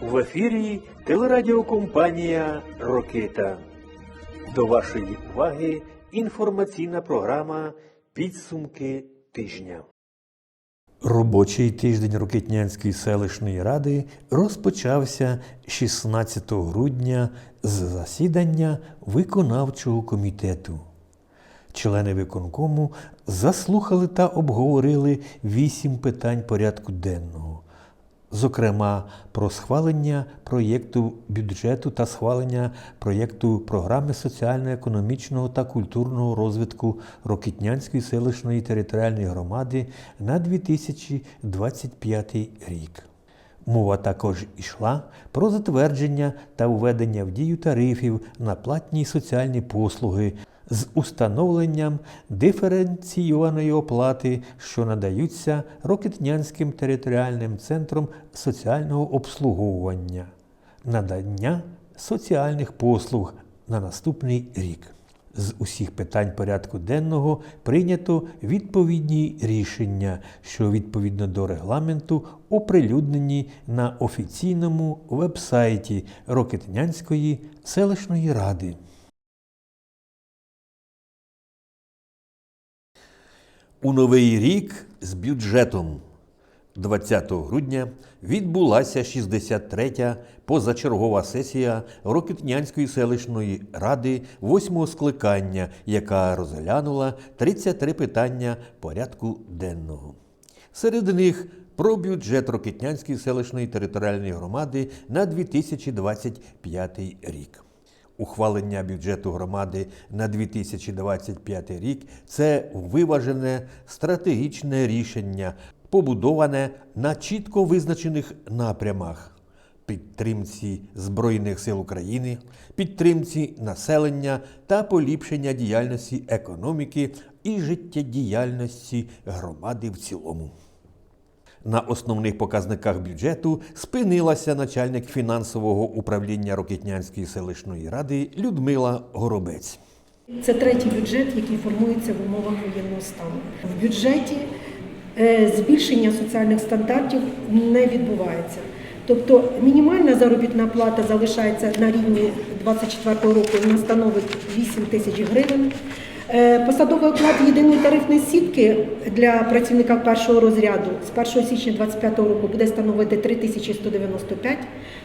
В ефірі телерадіокомпанія Рокита. До вашої уваги інформаційна програма Підсумки тижня. Робочий тиждень Рокитнянської селищної ради розпочався 16 грудня з засідання виконавчого комітету. Члени виконкому заслухали та обговорили вісім питань порядку денного, зокрема про схвалення проєкту бюджету та схвалення проєкту програми соціально-економічного та культурного розвитку Рокитнянської селищної територіальної громади на 2025 рік. Мова також йшла про затвердження та введення в дію тарифів на платні соціальні послуги з установленням диференційованої оплати, що надаються Рокетнянським територіальним центром соціального обслуговування, надання соціальних послуг на наступний рік. З усіх питань порядку денного прийнято відповідні рішення, що відповідно до регламенту оприлюднені на офіційному вебсайті Рокетнянської селищної ради. У новий рік з бюджетом 20 грудня відбулася 63-я позачергова сесія Рокітнянської селищної ради 8-го скликання, яка розглянула 33 питання порядку денного. Серед них про бюджет Рокітнянської селищної територіальної громади на 2025 рік. Ухвалення бюджету громади на 2025 рік це виважене стратегічне рішення, побудоване на чітко визначених напрямах підтримці Збройних сил України, підтримці населення та поліпшення діяльності економіки і життєдіяльності громади в цілому. На основних показниках бюджету спинилася начальник фінансового управління Рокітнянської селищної ради Людмила Горобець. Це третій бюджет, який формується в умовах воєнного стану. В бюджеті е, збільшення соціальних стандартів не відбувається. Тобто мінімальна заробітна плата залишається на рівні 2024 року, вона становить 8 тисяч гривень. Е, Посадовий оклад єдиної тарифної сітки для працівника першого розряду з 1 січня 2025 року буде становити 3195,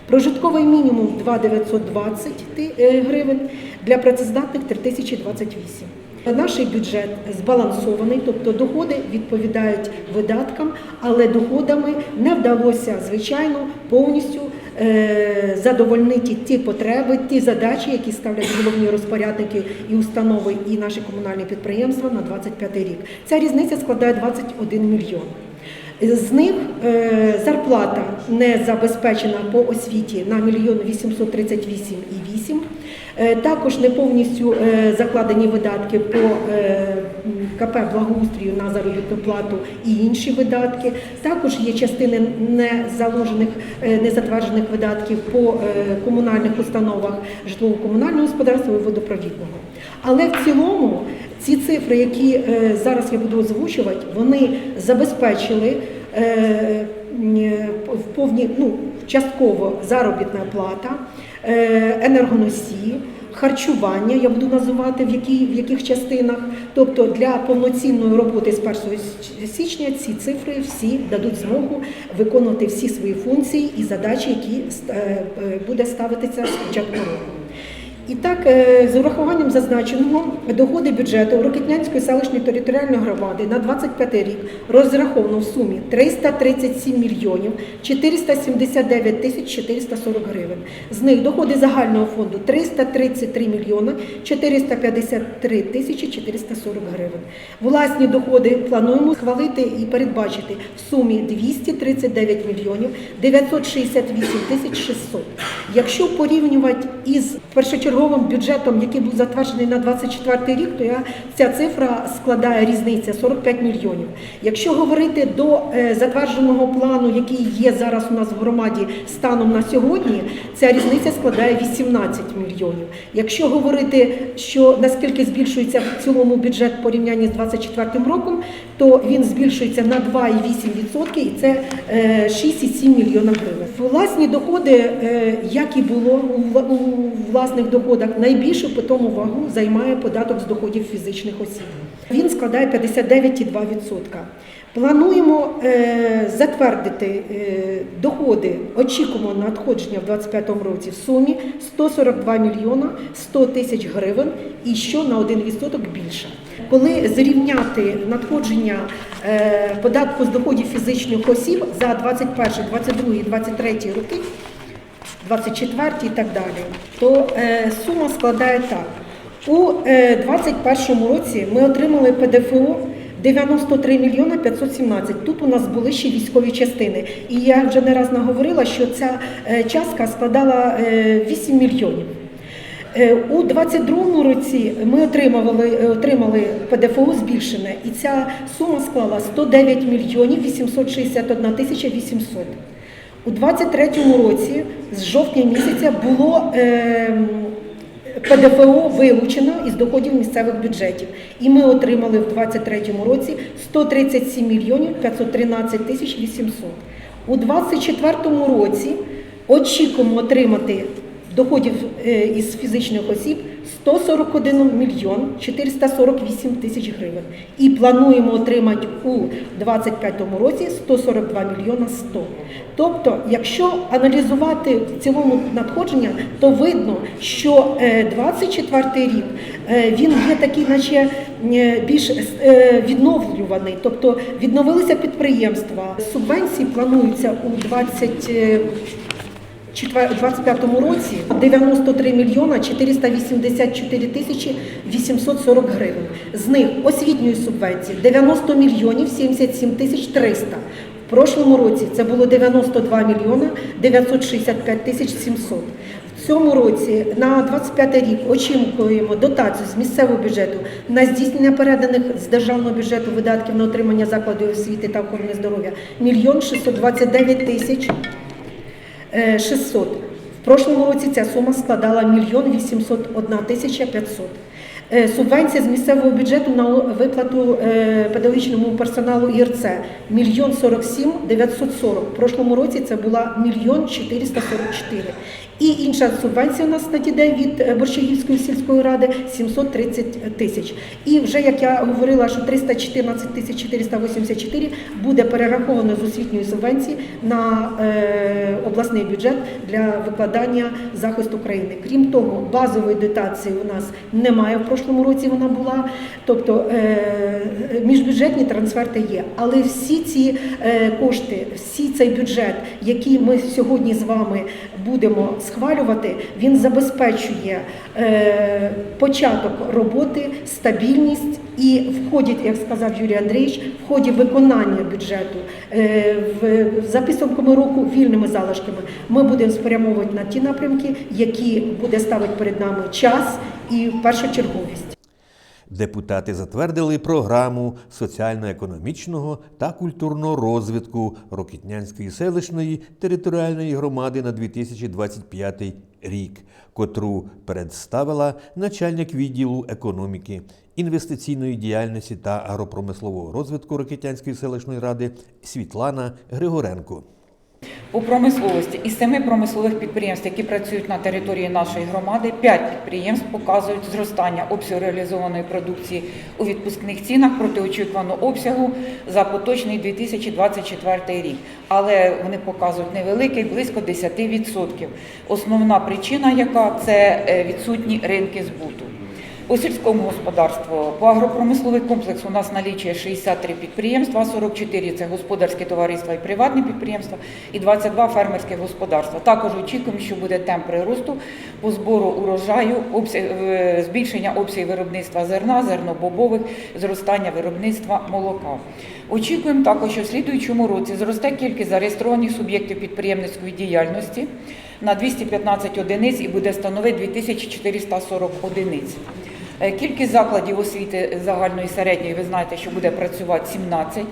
прожитковий мінімум 2920 ти- е, гривень, для працездатних 3028. Наш бюджет збалансований, тобто доходи відповідають видаткам, але доходами не вдалося, звичайно, повністю задовольнити ті потреби, ті задачі, які ставлять головні розпорядники і установи, і наші комунальні підприємства на 25 рік. Ця різниця складає 21 мільйон. З них е, зарплата не забезпечена по освіті на 1 мільйон 838,8. Е, Також не повністю е, закладені видатки по е, КП благоустрію на заробітну плату і інші видатки. Також є частини не заложених, е, не затверджених видатків по е, комунальних установах житлово-комунального господарства і водопровідного. Але в цілому ці цифри, які е, зараз я буду озвучувати, вони забезпечили е, в повні, ну, частково заробітна плата, е, енергоносії, харчування, я буду називати в, які, в яких частинах. Тобто для повноцінної роботи з 1 січня ці цифри всі дадуть змогу виконувати всі свої функції і задачі, які е, е, буде ставитися з року. І так, е, з урахуванням зазначеного, доходи бюджету Рокетнянської селищної територіальної громади на 25 рік розраховано в сумі 337 мільйонів 479 тисяч 440 гривень. З них доходи загального фонду 333 мільйони 453 тисячі 440 гривень. Власні доходи плануємо схвалити і передбачити в сумі 239 мільйонів 968 тисяч 600. Якщо порівнювати із першочерговим першочерговим бюджетом, який був затверджений на 24 рік, то я, ця цифра складає різниця 45 мільйонів. Якщо говорити до е, затвердженого плану, який є зараз у нас в громаді станом на сьогодні, ця різниця складає 18 мільйонів. Якщо говорити, що наскільки збільшується в цілому бюджет порівнянні з 24 роком, то він збільшується на 2,8% і це е, 6,7 мільйона гривень. Власні доходи, е, як і було у власних доходах, найбільшу питому вагу займає податок з доходів фізичних осіб. Він складає 59,2%. Плануємо е, затвердити е, доходи, очікуємо надходження в 2025 році в сумі 142 мільйона 100 тисяч гривень і що на 1% більше. Коли зрівняти надходження е, податку з доходів фізичних осіб за 21, 22, 23 роки, 24 і так далі, то е, сума складає так. У е, 21 році ми отримали ПДФО 93 мільйона 517. Тут у нас були ще військові частини. І я вже не раз наговорила, що ця е, частка складала е, 8 мільйонів. Е, У 22-му році ми е, отримали ПДФО збільшене, і ця сума склала 109 мільйонів 861 тисяча 800. У 23-му році з жовтня місяця було е, ПДФО вилучено із доходів місцевих бюджетів. І ми отримали в 23 році 137 мільйонів 513 тисяч 800. У 24-му році очікуємо отримати доходів е, із фізичних осіб 141 мільйон 448 тисяч гривень. І плануємо отримати у 2025 році 142 мільйона 100. Тобто, якщо аналізувати в цілому надходження, то видно, що е, 24 рік е, він є такий, наче е, більш е, відновлюваний, тобто відновилися підприємства. Субвенції плануються у 20 е, четвер- 25 році 93 мільйона 484 тисячі 840 гривень. З них освітньої субвенції 90 мільйонів 77 тисяч 300. В прошлому році це було 92 мільйона 965 тисяч 700. В цьому році на 25 рік очікуємо дотацію з місцевого бюджету на здійснення переданих з державного бюджету видатків на отримання закладів освіти та охорони здоров'я мільйон 629 тисяч 600. В прошлому році ця сума складала 1 мільйон 801 тисяча 500. Е, Субвенція з місцевого бюджету на виплату е, педагогічному персоналу ІРЦ – мільйон 47 940. В прошлому році це була мільйон 444. І інша субвенція у нас надійде від е, Борщагівської сільської ради 730 тисяч. І вже як я говорила, що 314 тисяч 484 буде перераховано з освітньої субвенції на е, обласний бюджет для викладання захисту країни. Крім того, базової дотації у нас немає в прошлому році. Вона була, тобто е, міжбюджетні трансферти є. Але всі ці кошти, всі цей бюджет, який ми сьогодні з вами будемо схвалювати, він забезпечує е, початок роботи, стабільність і в ході, як сказав Юрій Андрійович, в ході виконання бюджету е, за підсумками року вільними залишками ми будемо спрямовувати на ті напрямки, які буде ставити перед нами час і першочерговість. Депутати затвердили програму соціально-економічного та культурного розвитку Рокітнянської селищної територіальної громади на 2025 рік, котру представила начальник відділу економіки, інвестиційної діяльності та агропромислового розвитку Рокітнянської селищної ради Світлана Григоренко. У промисловості із семи промислових підприємств, які працюють на території нашої громади, п'ять підприємств показують зростання обсягу реалізованої продукції у відпускних цінах проти очікуваного обсягу за поточний 2024 рік. Але вони показують невеликий, близько 10%. Основна причина, яка це е, відсутні ринки збуту. По сільському господарству, по агропромисловий комплекс у нас налічує 63 підприємства, 44 – це господарські товариства і приватні підприємства, і 22 фермерські господарства. Також очікуємо, що буде темп приросту по збору урожаю, обсяг, е, збільшення обсягів виробництва зерна, зернобобових, зростання виробництва молока. Очікуємо також, що в слідуючому році зросте кількість зареєстрованих суб'єктів підприємницької діяльності на 215 одиниць і буде становити 2440 одиниць. Е, Кількість закладів освіти загальної і середньої, ви знаєте, що буде працювати 17.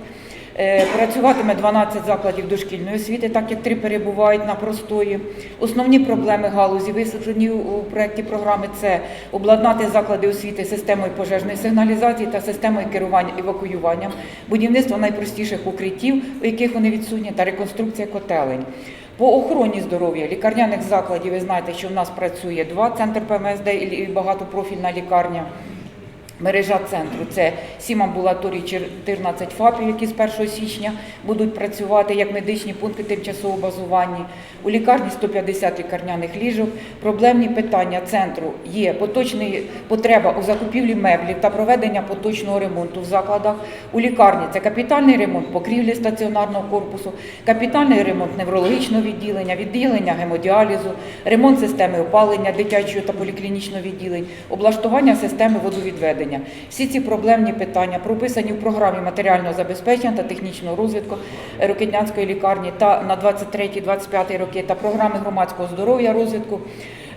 Е, Працюватиме 12 закладів дошкільної освіти, так як три перебувають на простої. Основні проблеми галузі висвітлені у проєкті програми це обладнати заклади освіти системою пожежної сигналізації та системою керування евакуюванням, будівництво найпростіших укриттів, у яких вони відсутні, та реконструкція котелень. По охороні здоров'я лікарняних закладів ви знаєте, що в нас працює два центри ПМСД і багатопрофільна лікарня. Мережа центру це сім амбулаторій, 14 ФАПів, які з 1 січня будуть працювати як медичні пункти тимчасового базування. У лікарні 150 лікарняних ліжок. Проблемні питання центру є поточний потреба у закупівлі меблів та проведення поточного ремонту в закладах. У лікарні це капітальний ремонт покрівлі стаціонарного корпусу, капітальний ремонт неврологічного відділення, відділення гемодіалізу, ремонт системи опалення дитячого та поліклінічного відділень, облаштування системи водовідведення. Всі ці проблемні питання прописані в програмі матеріального забезпечення та технічного розвитку Рокетнянської лікарні та на 23-25 роки та програми громадського здоров'я розвитку.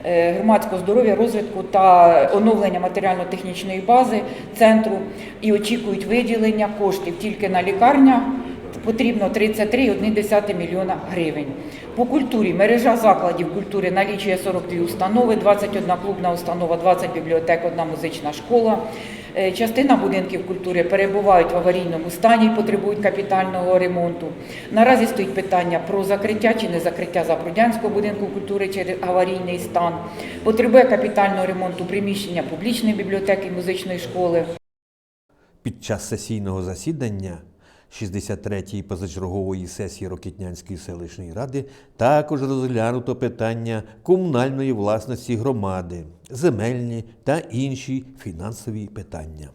е, Громадського здоров'я, розвитку та оновлення матеріально-технічної бази центру і очікують виділення коштів тільки на лікарня потрібно 33,1 мільйона гривень. По культурі мережа закладів культури налічує 42 установи, 21 клубна установа, 20 бібліотек, одна музична школа. Е, Частина будинків культури перебувають в аварійному стані і потребують капітального ремонту. Наразі стоїть питання про закриття чи не закриття Запрудянського будинку культури через аварійний стан. Потребує капітального ремонту приміщення публічної бібліотеки музичної школи. Під час сесійного засідання 63-ї позачергової сесії Рокітнянської селищної ради також розглянуто питання комунальної власності громади, земельні та інші фінансові питання.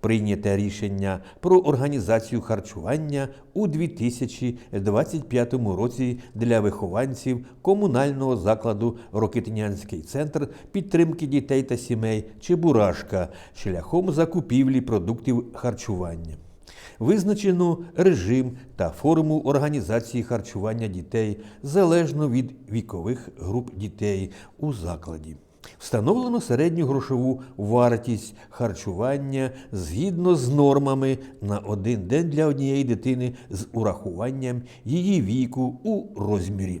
Прийняте рішення про організацію харчування у 2025 році для вихованців комунального закладу Рокитнянський центр підтримки дітей та сімей Чебурашка шляхом закупівлі продуктів харчування. Визначено режим та форму організації харчування дітей залежно від вікових груп дітей у закладі. Встановлено середню грошову вартість харчування згідно з нормами на один день для однієї дитини з урахуванням її віку у розмірі.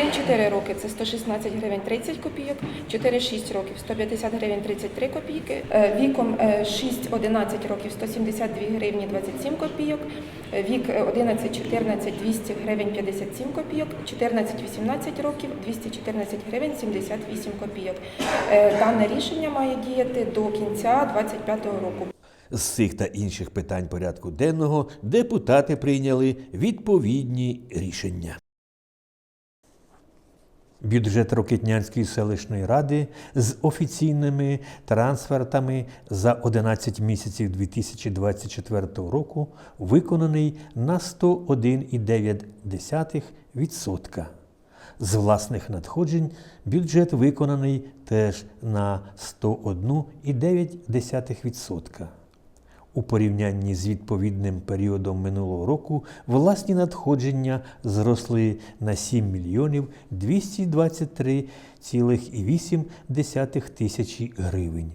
1-4 роки це 116 гривень 30 копійок, 4-6 років 150 гривень 33 копійки, Е, віком е, 6-11 років 172 гривні 27 копійок, Е, вік е, 11-14 200 гривень 57 копійок, 14-18 років 214 гривень 78 копійок. Е, Дане рішення має діяти до кінця 2025 року. З цих та інших питань порядку денного депутати прийняли відповідні рішення. Бюджет Рокитнянської селищної ради з офіційними трансфертами за 11 місяців 2024 року виконаний на 101,9%. З власних надходжень бюджет виконаний теж на 101,9%. У порівнянні з відповідним періодом минулого року власні надходження зросли на 7 мільйонів 223,8 тисячі гривень.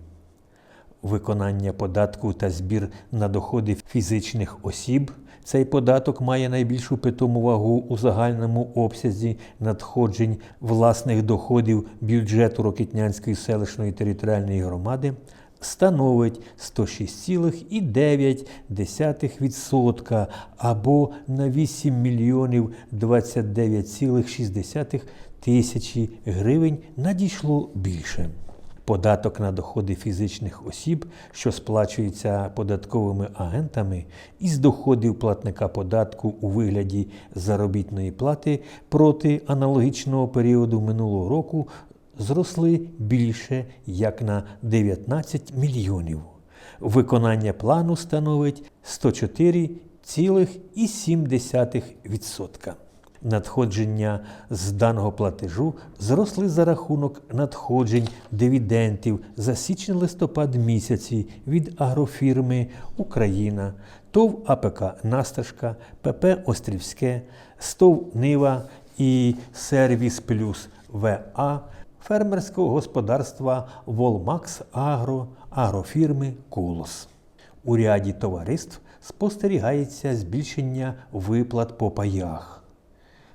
Виконання податку та збір на доходи фізичних осіб. Цей податок має найбільшу питому вагу у загальному обсязі надходжень власних доходів бюджету Рокітнянської селищної територіальної громади становить 106,9% або на 8 мільйонів 29,6 тисячі гривень надійшло більше. Податок на доходи фізичних осіб, що сплачується податковими агентами, із доходів платника податку у вигляді заробітної плати проти аналогічного періоду минулого року зросли більше як на 19 мільйонів. Виконання плану становить 104,7%. Надходження з даного платежу зросли за рахунок надходжень дивідендів за січень-листопад місяці від агрофірми Україна, ТОВ АПК Насташка, ПП Острівське, СТОВ Нива і Сервіс Плюс ВА, фермерського господарства Волмакс Агро, агрофірми Колос. У ряді товариств спостерігається збільшення виплат по паях.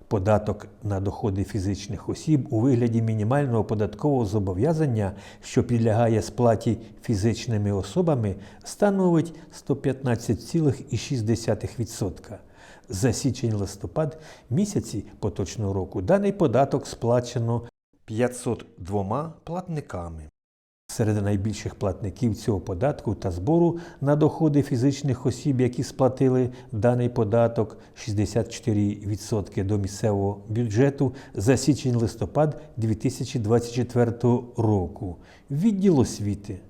Податок на доходи фізичних осіб у вигляді мінімального податкового зобов'язання, що підлягає сплаті фізичними особами, становить 115,6%. За січень-листопад місяці поточного року даний податок сплачено 502 платниками. Серед найбільших платників цього податку та збору на доходи фізичних осіб, які сплатили даний податок 64% до місцевого бюджету за січень-листопад 2024 року. Відділ освіти.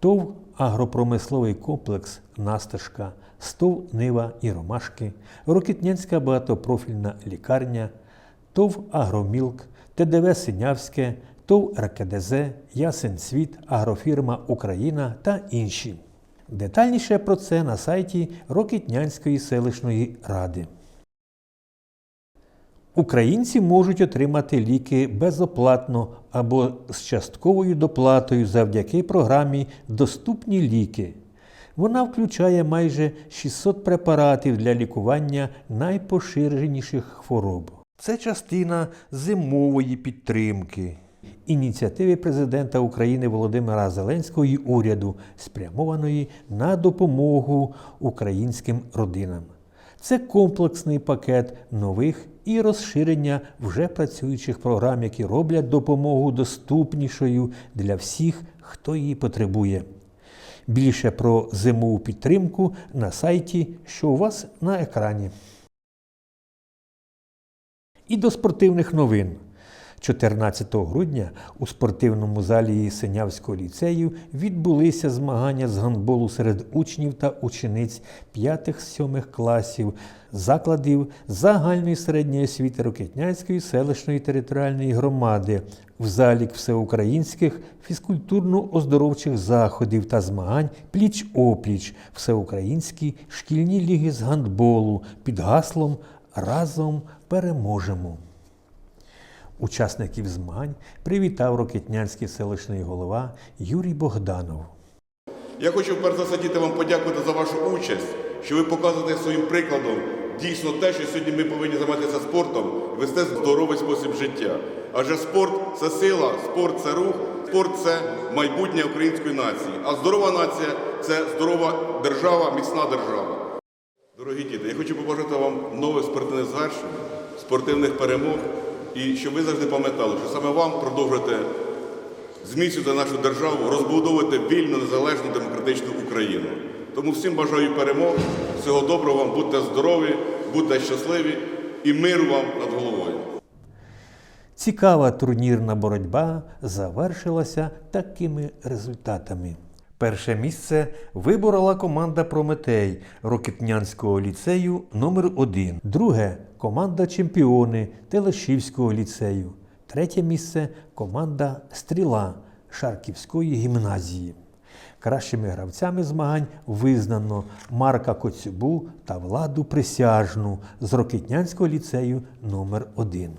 ТОВ агропромисловий комплекс Насташка, СТОВ Нива і Ромашки, Рокітнянська багатопрофільна лікарня, ТОВ Агромілк, ТДВ Синявське, ТОВ РКДЗ, Ясен Світ, Агрофірма Україна та інші. Детальніше про це на сайті Рокітнянської селищної ради. Українці можуть отримати ліки безоплатно або з частковою доплатою завдяки програмі Доступні ліки. Вона включає майже 600 препаратів для лікування найпоширеніших хвороб. Це частина зимової підтримки. Ініціативи президента України Володимира Зеленського і уряду, спрямованої на допомогу українським родинам. Це комплексний пакет нових і розширення вже працюючих програм, які роблять допомогу доступнішою для всіх, хто її потребує. Більше про зимову підтримку на сайті, що у вас на екрані. І до спортивних новин. 14 грудня у спортивному залі Синявського ліцею відбулися змагання з гандболу серед учнів та учениць 5-7 класів закладів загальної середньої освіти Рокетнянської селищної територіальної громади в залік всеукраїнських фізкультурно-оздоровчих заходів та змагань пліч-опліч всеукраїнські шкільні ліги з гандболу під гаслом Разом переможемо. Учасників змагань привітав Рокетнянський селищний голова Юрій Богданов. Я хочу перш за все діти вам подякувати за вашу участь, що ви показуєте своїм прикладом дійсно те, що сьогодні ми повинні займатися спортом, і вести здоровий спосіб життя. Адже спорт це сила, спорт це рух, спорт це майбутнє української нації. А здорова нація це здорова держава, міцна держава. Дорогі діти, я хочу побажати вам нових спортивних звершень, спортивних перемог і щоб ви завжди пам'ятали, що саме вам продовжувати зміцнювати нашу державу, розбудовувати вільну, незалежну, демократичну Україну. Тому всім бажаю перемог, всього доброго вам, будьте здорові, будьте щасливі і миру вам над головою. Цікава турнірна боротьба завершилася такими результатами. Перше місце виборола команда Прометей Рокетнянського ліцею номер 1 Друге команда Чемпіони Телешівського ліцею. Третє місце команда Стріла Шарківської гімназії. Кращими гравцями змагань визнано Марка Коцюбу та Владу Присяжну з Рокетнянського ліцею номер 1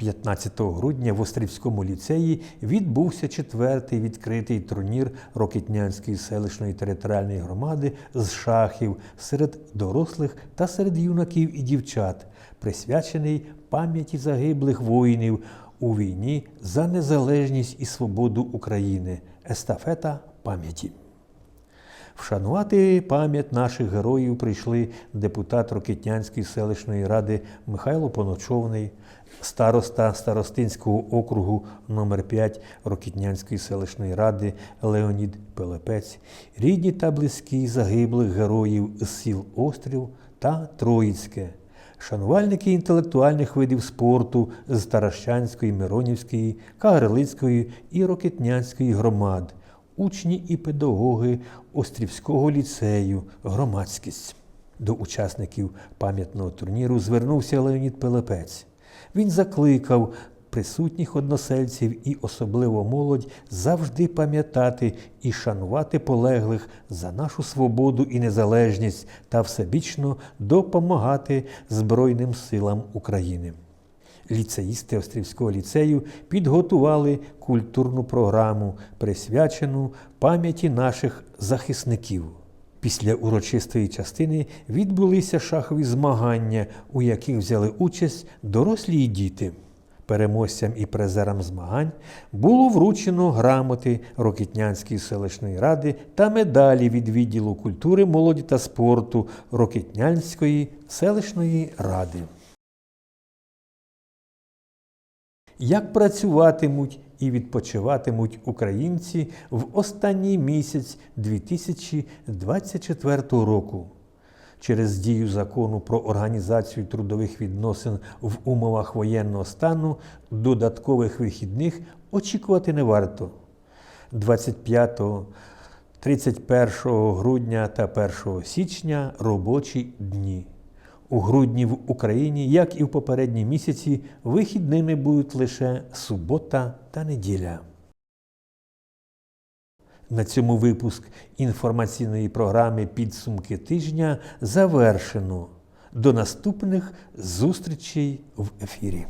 15 грудня в Острівському ліцеї відбувся четвертий відкритий турнір Рокетнянської селищної територіальної громади з шахів серед дорослих та серед юнаків і дівчат, присвячений пам'яті загиблих воїнів у війні за незалежність і свободу України. Естафета пам'яті. Вшанувати пам'ять наших героїв прийшли депутат Рокетнянської селищної ради Михайло Поночовний, староста Старостинського округу номер 5 Рокетнянської селищної ради Леонід Пелепець, рідні та близькі загиблих героїв з сіл Острів та Троїцьке, шанувальники інтелектуальних видів спорту з Таращанської, Миронівської, Кагарлицької і Рокетнянської громад учні і педагоги Острівського ліцею, громадськість. До учасників пам'ятного турніру звернувся Леонід Пелепець. Він закликав присутніх односельців і особливо молодь завжди пам'ятати і шанувати полеглих за нашу свободу і незалежність та всебічно допомагати Збройним силам України. Ліцеїсти Острівського ліцею підготували культурну програму, присвячену пам'яті наших захисників. Після урочистої частини відбулися шахові змагання, у яких взяли участь дорослі і діти. Переможцям і призерам змагань було вручено грамоти Рокітнянської селищної ради та медалі від відділу культури, молоді та спорту Рокітнянської селищної ради. Як працюватимуть і відпочиватимуть українці в останній місяць 2024 року? Через дію закону про організацію трудових відносин в умовах воєнного стану додаткових вихідних очікувати не варто. 25, 31 грудня та 1 січня робочі дні. У грудні в Україні, як і в попередні місяці, вихідними будуть лише субота та неділя. На цьому випуск інформаційної програми Підсумки тижня завершено. До наступних зустрічей в ефірі.